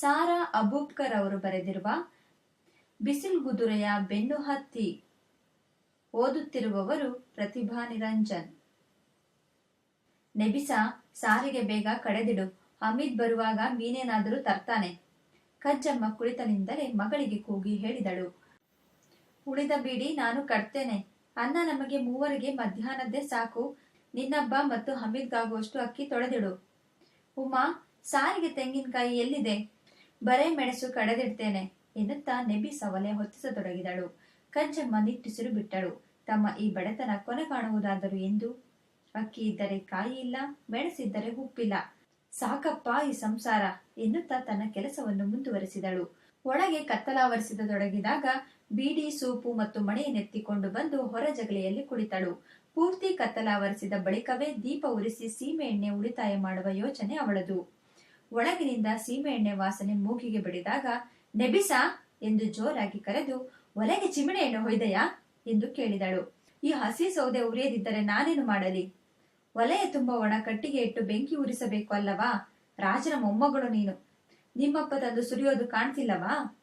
ಸಾರಾ ಅಬೂಬ್ಕರ್ ಅವರು ಬರೆದಿರುವ ಬಿಸಿಲ್ಗುದುರೆಯ ಬೆನ್ನು ಹತ್ತಿ ಓದುತ್ತಿರುವವರು ಪ್ರತಿಭಾ ನಿರಂಜನ್. ನೆಬಿಸ, ಸಾರಿಗೆ ಬೇಗ ಕಡೆದಿಡು. ಹಮೀದ್ ಬರುವಾಗ ಮೀನೇನಾದರೂ ತರ್ತಾನೆ. ಕಜ್ಜಮ್ಮ ಕುಳಿತನಿಂದಲೇ ಮಗಳಿಗೆ ಕೂಗಿ ಹೇಳಿದಳು. ಉಳಿದ ಬೀಡಿ ನಾನು ಕಟ್ತೇನೆ. ಅನ್ನ ನಮಗೆ ಮೂವರಿಗೆ ಮಧ್ಯಾಹ್ನದ್ದೇ ಸಾಕು. ನಿನ್ನಬ್ಬ ಮತ್ತು ಹಮೀದ್ಗಾಗುವಷ್ಟು ಅಕ್ಕಿ ತೊಳೆದಿಡು. ಉಮಾ, ಸಾರಿಗೆ ತೆಂಗಿನಕಾಯಿ ಎಲ್ಲಿದೆ? ಬರೇ ಮೆಣಸು ಕಡೆದಿಡ್ತೇನೆ ಎನ್ನುತ್ತಾ ನೆಬ್ಬಿ ಸವಲೆ ಹೊತ್ತಿಸತೊಡಗಿದಳು. ಕಂಚಮ್ಮ ನಿಟ್ಟುಸಿರು ಬಿಟ್ಟಳು. ತಮ್ಮ ಈ ಬಡತನ ಕೊನೆ ಕಾಣುವುದಾದರೂ ಎಂದು? ಅಕ್ಕಿ ಇದ್ದರೆ ಕಾಯಿ ಇಲ್ಲ ಮೆಣಸಿದ್ದರೆ ಉಪ್ಪಿಲ್ಲ. ಸಾಕಪ್ಪ ಈ ಸಂಸಾರ ಎನ್ನುತ್ತಾ ತನ್ನ ಕೆಲಸವನ್ನು ಮುಂದುವರೆಸಿದಳು. ಒಳಗೆ ಕತ್ತಲಾವರಿಸಿದೊಡಗಿದಾಗ ಬೀಡಿ, ಸೂಪು ಮತ್ತು ಮಣೆಯನ್ನೆತ್ತಿಕೊಂಡು ಬಂದು ಹೊರ ಜಗಲಿಯಲ್ಲಿ ಕುಳಿತಳು. ಪೂರ್ತಿ ಕತ್ತಲಾವರಿಸಿದ ಬಳಿಕವೇ ದೀಪ ಉರಿಸಿ ಸೀಮೆ ಎಣ್ಣೆ ಉಳಿತಾಯ ಮಾಡುವ ಯೋಚನೆ ಅವಳದು. ಒಳಗಿನಿಂದ ಸೀಮೆ ಎಣ್ಣೆ ವಾಸನೆ ಮೂಗಿಗೆ ಬಡಿದಾಗ, ನೆಬಿಸ ಎಂದು ಜೋರಾಗಿ ಕರೆದು, ಒಲೆಗೆ ಚಿಮಣೆ ಎಣ್ಣೆ ಹೊಯ್ದೆಯಾ? ಎಂದು ಕೇಳಿದಳು. ಈ ಹಸಿ ಸೌದೆ ಉರಿಯದಿದ್ದರೆ ನಾನೇನು ಮಾಡಲಿ? ಒಲೆಯ ತುಂಬ ಒಣ ಕಟ್ಟಿಗೆ ಇಟ್ಟು ಬೆಂಕಿ ಉರಿಸಬೇಕು ಅಲ್ಲವಾ? ರಾಜನ ಮೊಮ್ಮಗಳು ನೀನು. ನಿಮ್ಮಪ್ಪ ತಂದು ಸುರಿಯೋದು ಕಾಣ್ತಿಲ್ಲವಾ?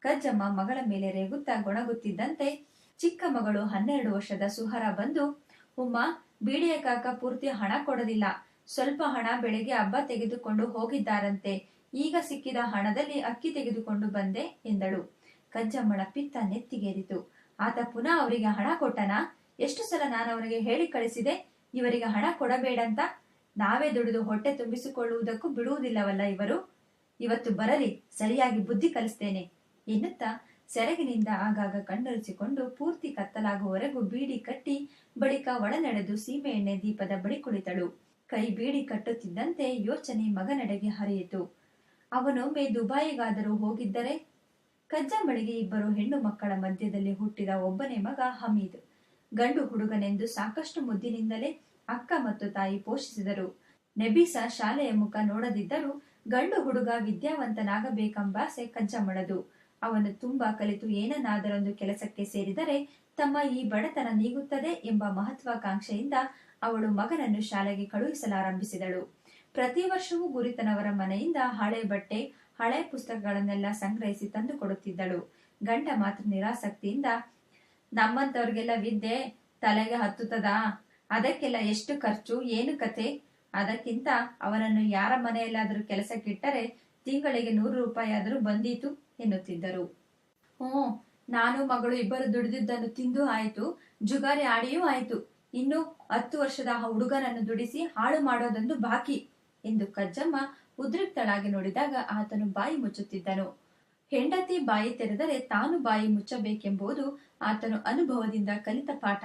ಕಜ್ಜಮ್ಮ ಮಗಳ ಮೇಲೆ ರೇಗುತ್ತಾ ಗೊಣಗುತ್ತಿದ್ದಂತೆ ಚಿಕ್ಕ ಮಗಳು ಹನ್ನೆರಡು ವರ್ಷದ ಸುಹರ ಬಂದು, ಉಮ್ಮ, ಬೀಡಿಯ ಕಾಕ ಪೂರ್ತಿ ಹಣ ಕೊಡಲಿಲ್ಲ. ಸ್ವಲ್ಪ ಹಣ ಬೆಳಿಗ್ಗೆ ಹಬ್ಬ ತೆಗೆದುಕೊಂಡು ಹೋಗಿದ್ದಾರಂತೆ. ಈಗ ಸಿಕ್ಕಿದ ಹಣದಲ್ಲಿ ಅಕ್ಕಿ ತೆಗೆದುಕೊಂಡು ಬಂದೆ ಎಂದಳು. ಕಜ್ಜಮ್ಮಳ ಪಿತ್ತ ನೆತ್ತಿಗೇರಿತು. ಆತ ಪುನಃ ಅವರಿಗೆ ಹಣ ಕೊಟ್ಟನಾ? ಎಷ್ಟು ಸಲ ನಾನು ಅವರಿಗೆ ಹೇಳಿ ಕಳಿಸಿದೆ? ಇವರಿಗೆ ಹಣ ಕೊಡಬೇಡಂತ? ನಾವೇ ದುಡಿದು ಹೊಟ್ಟೆ ತುಂಬಿಸಿಕೊಳ್ಳುವುದಕ್ಕೂ ಬಿಡುವುದಿಲ್ಲವಲ್ಲ ಇವರು? ಇವತ್ತು ಬರಲಿ, ಸರಿಯಾಗಿ ಬುದ್ಧಿ ಕಲಿಸ್ತೇನೆ ಎನ್ನುತ್ತಾ ಸೆರಗಿನಿಂದ ಆಗಾಗ ಕಣ್ಣೊರೆಸಿಕೊಂಡು ಪೂರ್ತಿ ಕತ್ತಲಾಗುವವರೆಗೂ ಬೀಡಿ ಕಟ್ಟಿ ಬಳಿಕ ಒಳನಡೆದು ಸೀಮೆ ಎಣ್ಣೆ ದೀಪದ ಬಳಿ ಕುಳಿತಳು. ಕೈ ಬೀಡಿ ಕಟ್ಟುತ್ತಿದ್ದಂತೆ ಯೋಚನೆ ಮಗನೆಡೆಗೆ ಹರಿಯಿತು. ಅವನೊಮ್ಮೆ ದುಬಾಯಿಗಾದರೂ ಹೋಗಿದ್ದರೆ ಕಜ್ಜಂಬಳಿಗೆ ಇಬ್ಬರು ಹೆಣ್ಣು ಮಕ್ಕಳ ಮಧ್ಯದಲ್ಲಿ ಹುಟ್ಟಿದ ಒಬ್ಬನೇ ಮಗ ಹಮೀದ್. ಗಂಡು ಹುಡುಗನೆಂದು ಸಾಕಷ್ಟು ಮುದ್ದಿನಿಂದಲೇ ಅಕ್ಕ ಮತ್ತು ತಾಯಿ ಪೋಷಿಸಿದರು. ನೆಬೀಸ ಶಾಲೆಯ ಮುಖ ನೋಡದಿದ್ದರೂ ಗಂಡು ಹುಡುಗ ವಿದ್ಯಾವಂತನಾಗಬೇಕೆಂಬಾಸೆ ಕಜ್ಜಮ್ಮಳದು ಅವನು ತುಂಬಾ ಕಲಿತು ಏನನ್ನಾದರೊಂದು ಕೆಲಸಕ್ಕೆ ಸೇರಿದರೆ ತಮ್ಮ ಈ ಬಡತನ ನೀಗುತ್ತದೆ ಎಂಬ ಮಹತ್ವಾಕಾಂಕ್ಷೆಯಿಂದ ಅವಳು ಮಗನನ್ನು ಶಾಲೆಗೆ ಕಳುಹಿಸಲಾರಂಭಿಸಿದಳು. ಪ್ರತಿ ವರ್ಷವೂ ಗುರಿತನವರ ಮನೆಯಿಂದ ಹಳೆ ಬಟ್ಟೆ, ಹಳೆ ಪುಸ್ತಕಗಳನ್ನೆಲ್ಲ ಸಂಗ್ರಹಿಸಿ ತಂದು ಕೊಡುತ್ತಿದ್ದಳು ಗಂಡ ಮಾತ್ರ ನಿರಾಸಕ್ತಿಯಿಂದ ನಮ್ಮಂತವ್ರಿಗೆಲ್ಲ ವಿದ್ಯೆ ತಲೆಗೆ ಹತ್ತುತ್ತದಾ? ಅದಕ್ಕೆಲ್ಲ ಎಷ್ಟು ಖರ್ಚು? ಏನು ಕತೆ ಅದಕ್ಕಿಂತ ಅವನನ್ನು ಯಾರ ಮನೆಯಲ್ಲಾದರೂ ಕೆಲಸಕ್ಕಿಟ್ಟರೆ ತಿಂಗಳಿಗೆ ನೂರು ರೂಪಾಯಿ ಆದರೂ ಬಂದೀತು ಎನ್ನುತ್ತಿದ್ದರು. ಹ್ಞೂ ನಾನು, ಮಗಳು ಇಬ್ಬರು ದುಡಿದಿದ್ದನ್ನು ತಿಂದು ಆಯಿತು, ಜುಗಾರಿ ಆಡಿಯೂ ಆಯಿತು. ಇನ್ನು ಹತ್ತು ವರ್ಷದ ಹುಡುಗನನ್ನು ದುಡಿಸಿ ಹಾಳು ಮಾಡೋದೊಂದು ಬಾಕಿ ಎಂದು ಕಜ್ಜಮ್ಮ ಉದ್ರಿಕ್ತಳಾಗಿ ನೋಡಿದಾಗ ಆತನು ಬಾಯಿ ಮುಚ್ಚುತ್ತಿದ್ದನು. ಹೆಂಡತಿ ಬಾಯಿ ತೆರೆದರೆ ತಾನು ಬಾಯಿ ಮುಚ್ಚಬೇಕೆಂಬುದು ಆತನು ಅನುಭವದಿಂದ ಕಲಿತ ಪಾಠ.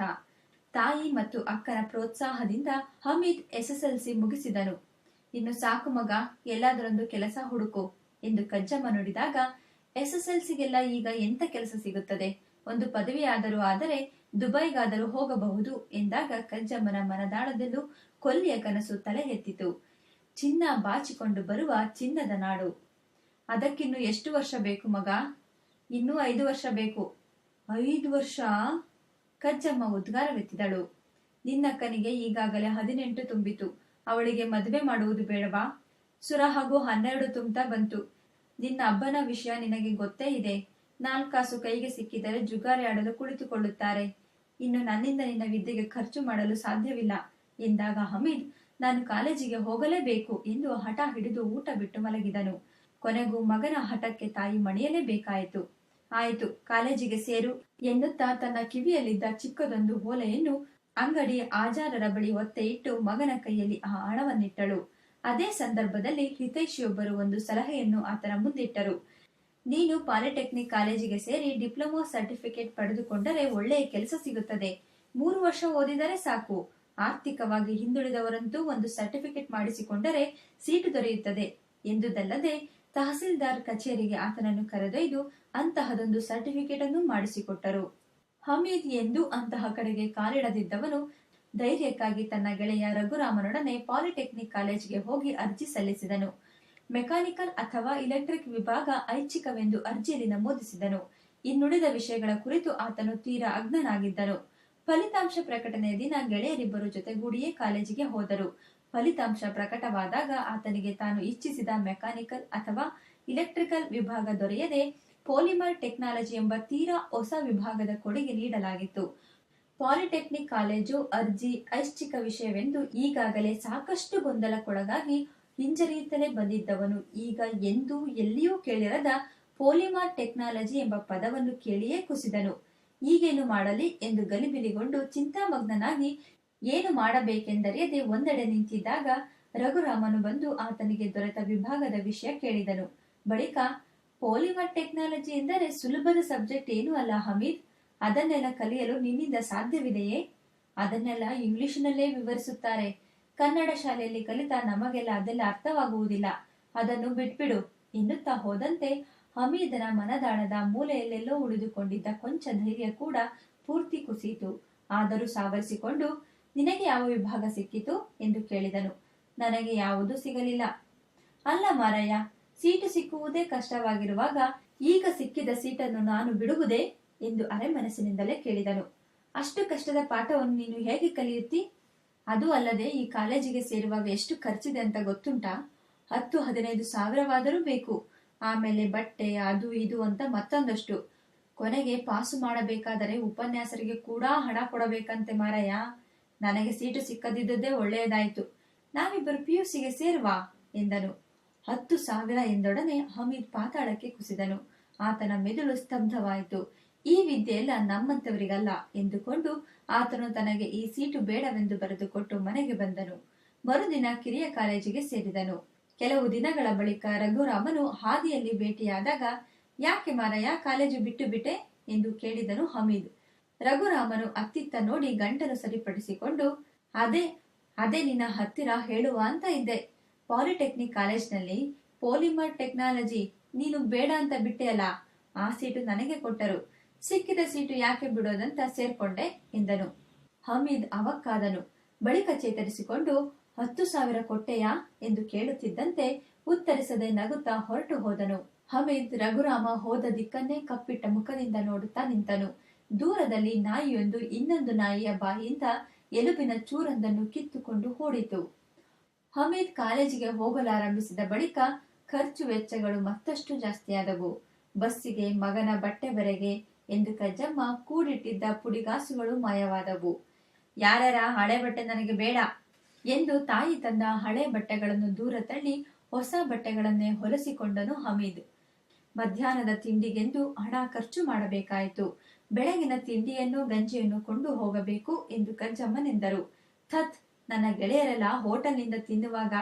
ತಾಯಿ ಮತ್ತು ಅಕ್ಕನ ಪ್ರೋತ್ಸಾಹದಿಂದ ಹಮೀದ್ ಎಸ್ಎಸ್ಎಲ್ಸಿ ಮುಗಿಸಿದನು. ಇನ್ನು ಸಾಕು ಮಗ ಎಲ್ಲಾದರೊಂದು ಕೆಲಸ ಹುಡುಕು ಎಂದು ಕಜ್ಜಮ್ಮ ನುಡಿದಾಗ ಎಸ್ಎಸ್ಎಲ್ಸಿಗೆಲ್ಲ ಈಗ ಎಂತ ಕೆಲಸ ಸಿಗುತ್ತದೆ? ಒಂದು ಪದವಿಯಾದರೂ ಆದರೆ ದುಬೈಗಾದರೂ ಹೋಗಬಹುದು ಎಂದಾಗ ಕಜ್ಜಮ್ಮನ ಮನದಾಳದಲ್ಲೂ ಕೊಲ್ಲಿಯ ಕನಸು ತಲೆ ಎತ್ತಿತು. ಚಿನ್ನ ಬಾಚಿಕೊಂಡು ಬರುವ ಚಿನ್ನದ ನಾಡು. ಅದಕ್ಕಿನ್ನು ಎಷ್ಟು ವರ್ಷ ಬೇಕು ಮಗ? ಇನ್ನೂ ಐದು ವರ್ಷ ಬೇಕು. ಐದು ವರ್ಷ? ಕಜ್ಜಮ್ಮ ಉದ್ಗಾರವೆತ್ತಿದಳು. ನಿನ್ನಕ್ಕನಿಗೆ ಈಗಾಗಲೇ ಹದಿನೆಂಟು ತುಂಬಿತು. ಅವಳಿಗೆ ಮದುವೆ ಮಾಡುವುದು ಬೇಡವಾ? ಸುರ ಹಾಗೂ ಹನ್ನೆರಡು ತುಂಬ್ತಾ ಬಂತು. ನಿನ್ನ ಅಬ್ಬನ ವಿಷಯ ನಿನಗೆ ಗೊತ್ತೇ ಇದೆ. ನಾಲ್ಕಾಸು ಕೈಗೆ ಸಿಕ್ಕಿದರೆ ಜುಗಾರಿ ಆಡಲು ಕುಳಿತುಕೊಳ್ಳುತ್ತಾರೆ. ಇನ್ನು ನನ್ನಿಂದ ನಿನ್ನ ವಿದ್ಯೆಗೆ ಖರ್ಚು ಮಾಡಲು ಸಾಧ್ಯವಿಲ್ಲ. ಎಂದಾಗ ಹಮೀದ್, ನಾನು ಕಾಲೇಜಿಗೆ ಹೋಗಲೇಬೇಕು ಎಂದು ಹಠ ಹಿಡಿದು ಊಟ ಬಿಟ್ಟು ಮಲಗಿದನು. ಕೊನೆಗೂ ಮಗನ ಹಠಕ್ಕೆ ತಾಯಿ ಮಣಿಯಲೇಬೇಕಾಯಿತು. ಆಯಿತು, ಕಾಲೇಜಿಗೆ ಸೇರು ಎನ್ನುತ್ತಾ ತನ್ನ ಕಿವಿಯಲ್ಲಿದ್ದ ಚಿಕ್ಕದೊಂದು ಓಲೆಯನ್ನು ಅಂಗಡಿ ಆಜಾರರ ಬಳಿ ಒತ್ತೆ ಇಟ್ಟು ಮಗನ ಕೈಯಲ್ಲಿ ಆ ಹಣವನ್ನಿಟ್ಟಳು. ಅದೇ ಸಂದರ್ಭದಲ್ಲಿ ಹಿತೈಷಿಯೊಬ್ಬರು ಒಂದು ಸಲಹೆಯನ್ನು ಆತನ ಮುಂದಿಟ್ಟರು ನೀನು ಪಾಲಿಟೆಕ್ನಿಕ್ ಕಾಲೇಜಿಗೆ ಸೇರಿ ಡಿಪ್ಲೊಮಾ ಸರ್ಟಿಫಿಕೇಟ್ ಪಡೆದುಕೊಂಡರೆ ಒಳ್ಳೆಯ ಕೆಲಸ ಸಿಗುತ್ತದೆ. ಮೂರು ವರ್ಷ ಓದಿದರೆ ಸಾಕು. ಆರ್ಥಿಕವಾಗಿ ಹಿಂದುಳಿದವರಂತೂ ಒಂದು ಸರ್ಟಿಫಿಕೇಟ್ ಮಾಡಿಸಿಕೊಂಡರೆ ಸೀಟು ದೊರೆಯುತ್ತದೆ. ಎಂದುದಲ್ಲದೆ, ತಹಸೀಲ್ದಾರ್ ಕಚೇರಿಗೆ ಆತನನ್ನು ಕರೆದೊಯ್ದು ಅಂತಹದೊಂದು ಸರ್ಟಿಫಿಕೇಟ್ ಅನ್ನು ಮಾಡಿಸಿಕೊಟ್ಟರು. ಹಮೀದ್ ಎಂದು ಅಂತಹ ಕಡೆಗೆ ಕಾಲಿಡದಿದ್ದವನು ಧೈರ್ಯಕ್ಕಾಗಿ ತನ್ನ ಗೆಳೆಯ ರಘುರಾಮನೊಡನೆ ಪಾಲಿಟೆಕ್ನಿಕ್ ಕಾಲೇಜಿಗೆ ಹೋಗಿ ಅರ್ಜಿ ಸಲ್ಲಿಸಿದನು. ಮೆಕ್ಯಾನಿಕಲ್ ಅಥವಾ ಇಲೆಕ್ಟ್ರಿಕ್ ವಿಭಾಗ ಐಚ್ಛಿಕವೆಂದು ಅರ್ಜಿಯಲ್ಲಿ ನಮೂದಿಸಿದನು. ಇನ್ನುಳಿದ ವಿಷಯಗಳ ಕುರಿತು ಆತನು ತೀರಾ ಅಗ್ನನಾಗಿದ್ದನು ಫಲಿತಾಂಶ ಪ್ರಕಟಣೆಯ ದಿನ ಗೆಳೆಯರಿಬ್ಬರು ಜೊತೆಗೂಡಿಯೇ ಕಾಲೇಜಿಗೆ ಹೋದರು. ಫಲಿತಾಂಶ ಪ್ರಕಟವಾದಾಗ ಆತನಿಗೆ ತಾನು ಇಚ್ಛಿಸಿದ ಮೆಕ್ಯಾನಿಕಲ್ ಅಥವಾ ಇಲೆಕ್ಟ್ರಿಕಲ್ ವಿಭಾಗ ದೊರೆಯದೆ, ಪೋಲಿಮರ್ ಟೆಕ್ನಾಲಜಿ ಎಂಬ ತೀರಾ ಹೊಸ ವಿಭಾಗದ ಕೊಡುಗೆ ನೀಡಲಾಗಿತ್ತು. ಪಾಲಿಟೆಕ್ನಿಕ್ ಕಾಲೇಜು ಅರ್ಜಿ ಐಚ್ಛಿಕ ವಿಷಯವೆಂದು ಈಗಾಗಲೇ ಸಾಕಷ್ಟು ಗೊಂದಲಕ್ಕೊಳಗಾಗಿ ಹಿಂಜರಿಯುತ್ತಲೇ ಬಂದಿದ್ದವನು. ಈಗ ಎಂದೂ ಎಲ್ಲಿಯೂ ಕೇಳಿರದ ಪೋಲಿಮಾರ್ ಟೆಕ್ನಾಲಜಿ ಎಂಬ ಪದವನ್ನು ಕೇಳಿಯೇ ಕುಸಿದನು. ಈಗೇನು ಮಾಡಲಿ ಎಂದು ಗಲಿಬಿಲಿಗೊಂಡು ಚಿಂತಾಮಗ್ನನಾಗಿ ಏನು ಮಾಡಬೇಕೆಂದರಿಯದೆ ಒಂದೆಡೆ ನಿಂತಿದ್ದಾಗ ರಘುರಾಮನು ಬಂದು ಆತನಿಗೆ ದೊರೆತ ವಿಭಾಗದ ವಿಷಯ ಕೇಳಿದನು. ಬಳಿಕ ಪೋಲಿಮರ್ ಟೆಕ್ನಾಲಜಿ ಎಂದರೆ ಸುಲಭದ ಸಬ್ಜೆಕ್ಟ್ ಏನೂ ಅಲ್ಲ ಹಮೀದ್. ಅದನ್ನೆಲ್ಲ ಕಲಿಯಲು ನಿನ್ನಿಂದ ಸಾಧ್ಯವಿದೆಯೇ? ಅದನ್ನೆಲ್ಲ ಇಂಗ್ಲಿಷ್ನಲ್ಲೇ ವಿವರಿಸುತ್ತಾರೆ. ಕನ್ನಡ ಶಾಲೆಯಲ್ಲಿ ಕಲಿತ ನಮಗೆಲ್ಲ ಅದೆಲ್ಲ ಅರ್ಥವಾಗುವುದಿಲ್ಲ. ಅದನ್ನು ಬಿಟ್ಬಿಡು. ಎನ್ನುತ್ತಾ ಹೋದಂತೆ ಹಮೀದನ ಮನದಾಳದ ಮೂಲೆಯಲ್ಲೆಲ್ಲೋ ಉಳಿದುಕೊಂಡಿದ್ದ ಕೊಂಚ ಧೈರ್ಯ ಕೂಡ ಪೂರ್ತಿ ಕುಸಿಯಿತು. ಆದರೂ ಸಾವರಿಸಿಕೊಂಡು, ನಿನಗೆ ಯಾವ ವಿಭಾಗ ಸಿಕ್ಕಿತು? ಎಂದು ಕೇಳಿದನು. ನನಗೆ ಯಾವುದೂ ಸಿಗಲಿಲ್ಲ. ಅಲ್ಲ ಮಾರಯ್ಯ ಸೀಟು ಸಿಕ್ಕುವುದೇ ಕಷ್ಟವಾಗಿರುವಾಗ ಈಗ ಸಿಕ್ಕಿದ ಸೀಟನ್ನು ನಾನು ಬಿಡುವುದೇ? ಎಂದು ಅರೆಮನಸ್ಸಿನಿಂದಲೇ ಕೇಳಿದನು. ಅಷ್ಟು ಕಷ್ಟದ ಪಾಠವನ್ನು ನೀನು ಹೇಗೆ ಕಲಿಯುತ್ತಿ? ಅದು ಅಲ್ಲದೆ ಈ ಕಾಲೇಜಿಗೆ ಸೇರುವಾಗ ಎಷ್ಟು ಖರ್ಚಿದೆ ಅಂತ ಗೊತ್ತುಂಟಾ? ಹತ್ತು, ಹದಿನೈದು ಸಾವಿರವಾದರೂ ಬೇಕು. ಆಮೇಲೆ ಬಟ್ಟೆ, ಅದು, ಇದು ಅಂತ ಮತ್ತೊಂದಷ್ಟು. ಕೊನೆಗೆ ಪಾಸು ಮಾಡಬೇಕಾದರೆ ಉಪನ್ಯಾಸರಿಗೆ ಕೂಡ ಹಣ ಕೊಡಬೇಕಂತೆ ಮಾರಯ್ಯ. ನನಗೆ ಸೀಟು ಸಿಕ್ಕದಿದ್ದದ್ದೇ ಒಳ್ಳೆಯದಾಯಿತು. ನಾವಿಬ್ಬರು ಪಿ ಯು ಸಿಗೆ ಸೇರುವ, ಎಂದನು. ಹತ್ತು ಸಾವಿರ ಎಂದೊಡನೆ ಹಮೀದ್ ಪಾತಾಳಕ್ಕೆ ಕುಸಿದನು. ಆತನ ಮೆದುಳು ಸ್ತಬ್ಧವಾಯಿತು. ಈ ವಿದ್ಯೆಯೆಲ್ಲ ನಮ್ಮಂತವರಿಗಲ್ಲ ಎಂದುಕೊಂಡು ಆತನು ತನಗೆ ಈ ಸೀಟು ಬೇಡವೆಂದು ಬರೆದುಕೊಟ್ಟು ಮನೆಗೆ ಬಂದನು. ಮರುದಿನ ಕಿರಿಯ ಕಾಲೇಜಿಗೆ ಸೇರಿದನು. ಕೆಲವು ದಿನಗಳ ಬಳಿಕ ರಘುರಾಮನು ಹಾದಿಯಲ್ಲಿ ಭೇಟಿಯಾದಾಗ, ಯಾಕೆ ಮಾರಯ್ಯ, ಕಾಲೇಜು ಬಿಟ್ಟು ಬಿಟ್ಟೆ? ಎಂದು ಕೇಳಿದನು ಹಮೀದ್. ರಘುರಾಮನು ಅತ್ತಿತ್ತ ನೋಡಿ ಗಂಟಲು ಸರಿಪಡಿಸಿಕೊಂಡು, ಅದೇ ಅದೇ ನಿನ್ನ ಹತ್ತಿರ ಹೇಳುವ ಅಂತ ಇದ್ದೆ. ಪಾಲಿಟೆಕ್ನಿಕ್ ಕಾಲೇಜ್ನಲ್ಲಿ ಪೋಲಿಮರ್ ಟೆಕ್ನಾಲಜಿ, ನೀನು ಬೇಡ ಅಂತ ಬಿಟ್ಟೆಯಲ್ಲ? ಆ ಸೀಟು ನನಗೆ ಕೊಟ್ಟರು. ಸಿಕ್ಕಿದ ಸೀಟು ಯಾಕೆ ಬಿಡೋದಂತ ಸೇರ್ಕೊಂಡೆ ಎಂದನು. ಹಮೀದ್ ಅವಕ್ಕಾದನು. ಬಳಿಕ ಚೇತರಿಸಿಕೊಂಡು, ಹತ್ತು ಸಾವಿರ ಕೊಟ್ಟೆಯಾ ಎಂದು ಕೇಳುತ್ತಿದ್ದಂತೆ ಉತ್ತರಿಸದೆ ನಗುತ್ತಾ ಹೊರಟು ಹೋದನು. ಹಮೀದ್ ರಘುರಾಮ ಹೋದ ದಿಕ್ಕನ್ನೇ ಕಪ್ಪಿಟ್ಟ ಮುಖದಿಂದ ನೋಡುತ್ತಾ ನಿಂತನು. ದೂರದಲ್ಲಿ ನಾಯಿಯೊಂದು, ಇನ್ನೊಂದು ನಾಯಿಯ ಬಾಯಿಯಿಂದ ಎಲುಬಿನ ಚೂರೊಂದನ್ನು ಕಿತ್ತುಕೊಂಡು ಓಡಿತು ಹಮೀದ್ ಕಾಲೇಜಿಗೆ ಹೋಗಲಾರಂಭಿಸಿದ ಬಳಿಕ ಖರ್ಚು ವೆಚ್ಚಗಳು ಮತ್ತಷ್ಟು ಜಾಸ್ತಿಯಾದವು. ಬಸ್ಸಿಗೆ, ಮಗನ ಬಟ್ಟೆ ಬರೆಗೆ ಎಂದು ಕಜ್ಜಮ್ಮ ಕೂಡಿಟ್ಟಿದ್ದ ಪುಡಿಗಾಸುಗಳು ಮಾಯವಾದವು. ಯಾರರ ಹಳೆ ಬಟ್ಟೆ ನನಗೆ ಬೇಡ ಎಂದು ತಾಯಿ ತಂದ ಹಳೆ ಬಟ್ಟೆಗಳನ್ನು ದೂರ ತಳ್ಳಿ ಹೊಸ ಬಟ್ಟೆಗಳನ್ನೇ ಹೊಲಸಿಕೊಂಡನು ಹಮೀದ್. ಮಧ್ಯಾಹ್ನದ ತಿಂಡಿಗೆಂದು ಹಣ ಖರ್ಚು ಮಾಡಬೇಕಾಯಿತು. ಬೆಳಗಿನ ತಿಂಡಿಯನ್ನು ಗಂಜಿಯನ್ನು ಕೊಂಡು ಹೋಗಬೇಕು ಎಂದು ಕಜ್ಜಮ್ಮನೆಂದರು. ಥತ್, ನನ್ನ ಗೆಳೆಯರೆಲ್ಲ ಹೋಟೆಲ್ನಿಂದ ತಿನ್ನುವಾಗ